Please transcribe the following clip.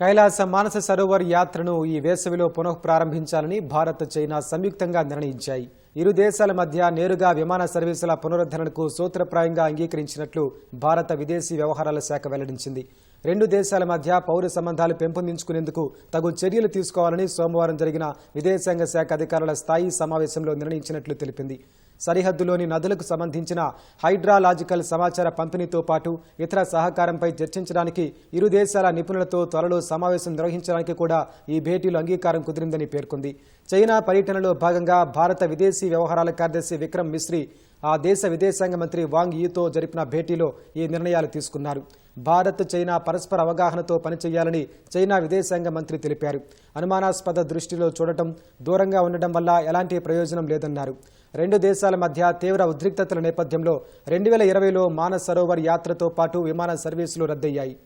కైలాస మానస సరోవర్ యాత్రను ఈ వేసవిలో పునః ప్రారంభించాలని భారత్ చైనా సంయుక్తంగా నిర్ణయించాయి. ఇరు దేశాల మధ్య నేరుగా విమాన సర్వీసుల పునరుద్ధరణకు సూత్రప్రాయంగా అంగీకరించినట్లు భారత విదేశీ వ్యవహారాల శాఖ వెల్లడించింది. రెండు దేశాల మధ్య పౌర సంబంధాలు పెంపొందించుకునేందుకు తగు చర్యలు తీసుకోవాలని సోమవారం జరిగిన విదేశాంగ శాఖ అధికారుల స్థాయి సమావేశంలో నిర్ణయించినట్లు తెలిపింది. సరిహద్దులోని నదులకు సంబంధించిన హైడ్రాలాజికల్ సమాచార పంపిణీతో పాటు ఇతర సహకారంపై చర్చించడానికి ఇరు దేశాల నిపుణులతో త్వరలో సమావేశం నిర్వహించడానికి కూడా ఈ భేటీలో అంగీకారం కుదిరిందని పేర్కొంది. చైనా పర్యటనలో భాగంగా భారత విదేశీ వ్యవహారాల కార్యదర్శి విక్రమ్ మిశ్రీ ఆ దేశ విదేశాంగ మంత్రి వాంగ్ యీతో జరిపిన భేటీలో ఈ నిర్ణయాలు తీసుకున్నారు. భారత్ చైనా పరస్పర అవగాహనతో పనిచేయాలని చైనా విదేశాంగ మంత్రి తెలిపారు. అనుమానాస్పద దృష్టిలో చూడటం దూరంగా ఉండటం వల్ల ఎలాంటి ప్రయోజనం లేదన్నారు. రెండు దేశాల మధ్య తీవ్ర ఉద్రిక్తతల నేపథ్యంలో రెండు వేల ఇరవైలో మానసరోవర్ యాత్రతో పాటు విమాన సర్వీసులు రద్దయ్యాయి.